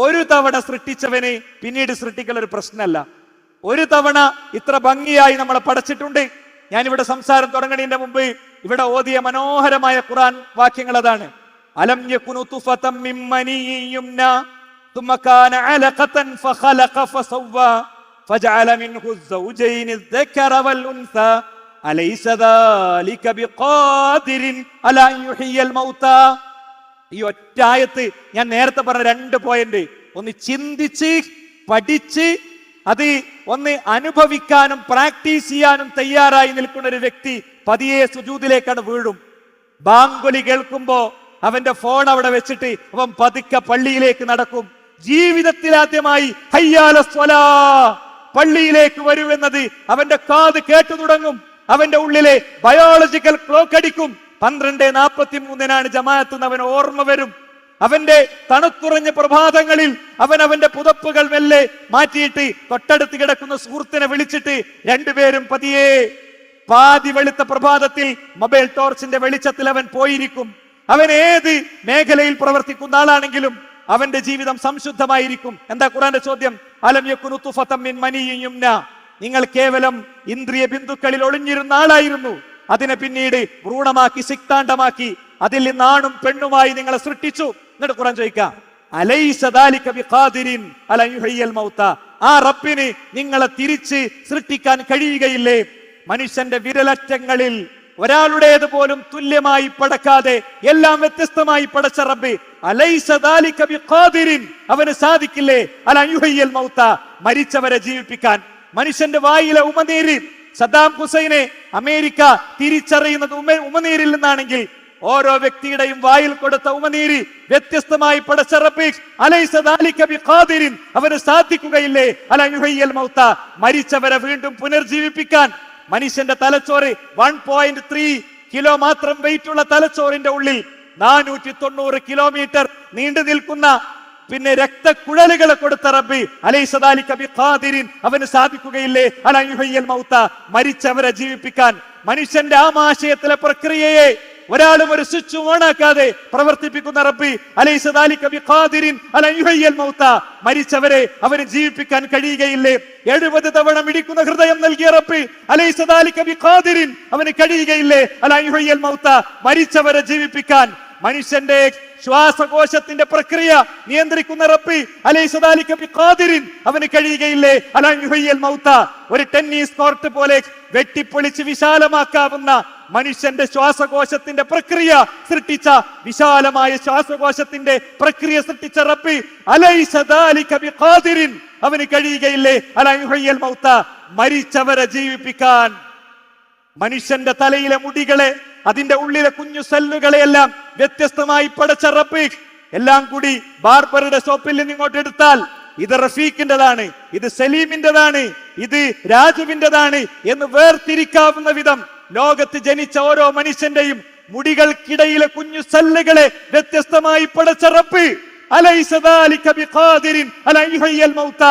ഒരു തവണ സൃഷ്ടിച്ചവന് പിന്നീട് സൃഷ്ടിക്കൽ ഒരു പ്രശ്നമല്ല ഒരു തവണ ഇത്ര ഭംഗിയായി നമ്മളെ പടച്ചിട്ടുണ്ട് ഞാനിവിടെ സംസാരം തുടങ്ങണതിന്റെ മുമ്പ് ഇവിടെ ഓതിയ മനോഹരമായ ഖുറാൻ വാക്യങ്ങൾ അതാണ് അലം യകുനു തുഫതം മിൻ മനീയിൻ യുംനാ ثم كان علقة فخلق فسوى فجعل منه الزوجين الذكر والأنثى أليس ذلك بقادر على أن يحيي الموتى ഈ ഒറ്റായത്ത് ഞാൻ നേരത്തെ പറഞ്ഞ രണ്ട് പോയിന്റ് ഒന്ന് ചിന്തിച്ച് പഠിച്ച് അത് ഒന്ന് അനുഭവിക്കാനും പ്രാക്ടീസ് ചെയ്യാനും തയ്യാറായി നിൽക്കുന്ന ഒരു വ്യക്തി പതിയെ സുജൂതിലേക്കാണ് വീഴും. ബാങ്കുലി കേൾക്കുമ്പോ അവന്റെ ഫോൺ അവിടെ വെച്ചിട്ട് അവൻ പതുക്കെ പള്ളിയിലേക്ക് നടക്കും. ജീവിതത്തിൽ ആദ്യമായി ഹയ്യാല സ്വലാ പള്ളിയിലേക്ക് വരുമെന്നത് അവന്റെ കാത് കേട്ടു തുടങ്ങും. അവന്റെ ഉള്ളിലെ ബയോളജിക്കൽ ക്ലോക്ക് അടിക്കും. പന്ത്രണ്ട് നാൽപ്പത്തി മൂന്നിനാണ് ജമാഅത്ത് അവൻ ഓർമ്മ വരും. അവന്റെ തണുത്തുറഞ്ഞ പ്രഭാതങ്ങളിൽ അവൻ അവന്റെ പുതപ്പുകൾ മെല്ലെ മാറ്റിയിട്ട് തൊട്ടടുത്ത് കിടക്കുന്ന സുഹൃത്തിനെ വിളിച്ചിട്ട് രണ്ടുപേരും പതിയെ പാതി വെളുത്ത പ്രഭാതത്തിൽ മൊബൈൽ ടോർച്ചിന്റെ വെളിച്ചത്തിൽ അവൻ പോയിരിക്കും. അവൻ ഏത് മേഖലയിൽ പ്രവർത്തിക്കുന്ന ആളാണെങ്കിലും അവന്റെ ജീവിതം സംശുദ്ധമായിരിക്കും. എന്താ ഖുറാന്റെ ചോദ്യം? അലം മനിയും നിങ്ങൾ കേവലം ഇന്ദ്രിയ ബിന്ദുക്കളിൽ ഒളിഞ്ഞിരുന്ന ആളായിരുന്നു. അതിനെ പിന്നീട് ഭ്രൂണമാക്കി സിക്താണ്ടമാക്കി അതിൽ നാണും പെണ്ണുമായി നിങ്ങളെ സൃഷ്ടിച്ചു. എന്നിട്ട് ഖുറാൻ ചോദിക്കാം ആ നിങ്ങളെ തിരിച്ച് സൃഷ്ടിക്കാൻ കഴിയുകയില്ലേ? മനുഷ്യന്റെ വിരലറ്റങ്ങളിൽ ഒരാളുടേത് പോലും തുല്യമായി പടക്കാതെ എല്ലാം വ്യത്യസ്തമായി പടച്ച റബ്ബ് അവന് സാധിക്കില്ലേ? അല മൗത്ത മൗത മരിച്ചവരെ ജീവിപ്പിക്കാൻ. മനുഷ്യന്റെ വായിലെ ഉമനീര് സദ്ദാം ഹുസൈനെ അമേരിക്ക തിരിച്ചറിയുന്നത് ഉമ ഉമനീരിൽ നിന്നാണെങ്കിൽ ഓരോ വ്യക്തിയുടെയും വായിൽ കൊടുത്ത ഉമനീരി വ്യത്യസ്തമായി പടച്ച അവന് സാധിക്കുകയില്ലേ? അലയുഹയ്യൽ മൗത്ത. മൗത മരിച്ചവരെ വീണ്ടും പുനർജീവിപ്പിക്കാൻ. മനുഷ്യന്റെ തലച്ചോറ് വൺ പോയിന്റ് ത്രീ കിലോ മാത്രം വെയിറ്റ് ഉള്ള തലച്ചോറിന്റെ ഉള്ളിൽ നാനൂറ്റി തൊണ്ണൂറ് കിലോമീറ്റർ നീണ്ടു നിൽക്കുന്ന പിന്നെ രക്തക്കുഴലുകൾ കൊടുത്ത റബ്ബി അലൈസദാലി കബി ഖാദിരിൻ. അവന് സാധിക്കുകയില്ലേ? അലയുഹയ്യൽ മൗത്ത. മരിച്ചവരെ ജീവിപ്പിക്കാൻ. മനുഷ്യന്റെ ആമാശയത്തിലെ പ്രക്രിയയെ ഒരാളും ഒരു സ്വിച്ച് ഓണാക്കാതെ പ്രവർത്തിപ്പിക്കുന്ന റബ്ബി മൗത്ത. മരിച്ചവരെ അവന് ജീവിപ്പിക്കാൻ കഴിയുകയില്ലേ? എഴുപത് തവണ മിടിക്കുന്ന ഹൃദയം നൽകിയ റബ്ബി അലൈസദാലി കബി ഖാദിരിൻ. അവന് കഴിയുകയില്ലേ? അലൈഹയ്യൽ മൗത്ത. മരിച്ചവരെ ജീവിപ്പിക്കാൻ. മനുഷ്യന്റെ ശ്വാസകോശത്തിന്റെ പ്രക്രിയ നിയന്ത്രിക്കുന്ന റബ്ബി അലൈസദാലിക ബിഖാദിരിൻ അവന് കഴിയുകയില്ലേ? അലഹുയ്യൽ മൗത്ത. മൗത ഒരു ടെന്നീസ് കോർട്ട് പോലെ വെട്ടിപ്പൊളിച്ച് വിശാലമാക്കാവുന്ന മനുഷ്യന്റെ ശ്വാസകോശത്തിന്റെ പ്രക്രിയ സൃഷ്ടിച്ച വിശാലമായ ശ്വാസകോശത്തിന്റെ പ്രക്രിയ സൃഷ്ടിച്ച റബ്ബി അലൈസദാലിക ബിഖാദിരിൻ അവന് കഴിയുകയില്ലേ? അലഹുയ്യൽ മൗത്ത. മൗത മരിച്ചവരെ ജീവിപ്പിക്കാൻ മനുഷ്യന്റെ തലയിലെ മുടികളെ അതിന്റെ ഉള്ളിലെ കുഞ്ഞു സെല്ലുകളെയെല്ലാം വ്യത്യസ്തമായി പടച്ച റഫീഖ്. എല്ലാം കൂടി ബാർബറുടെ ഷോപ്പിൽ നിന്ന് ഇങ്ങോട്ട് എടുത്താൽ ഇത് റഫീഖിന്റെതാണ് ഇത് സലീമിന്റെതാണ് ഇത് രാജുവിന്റെതാണ് എന്ന് വേർതിരിക്കാവുന്ന വിധം ലോകത്ത് ജനിച്ച ഓരോ മനുഷ്യന്റെയും മുടികൾക്കിടയിലെ കുഞ്ഞു സെല്ലുകളെ വ്യത്യസ്തമായി പടച്ച റബ്ബ്. അലൈസദാലിക ബിഖാദിരിൻ അലൈഹയ്യൽ മൗത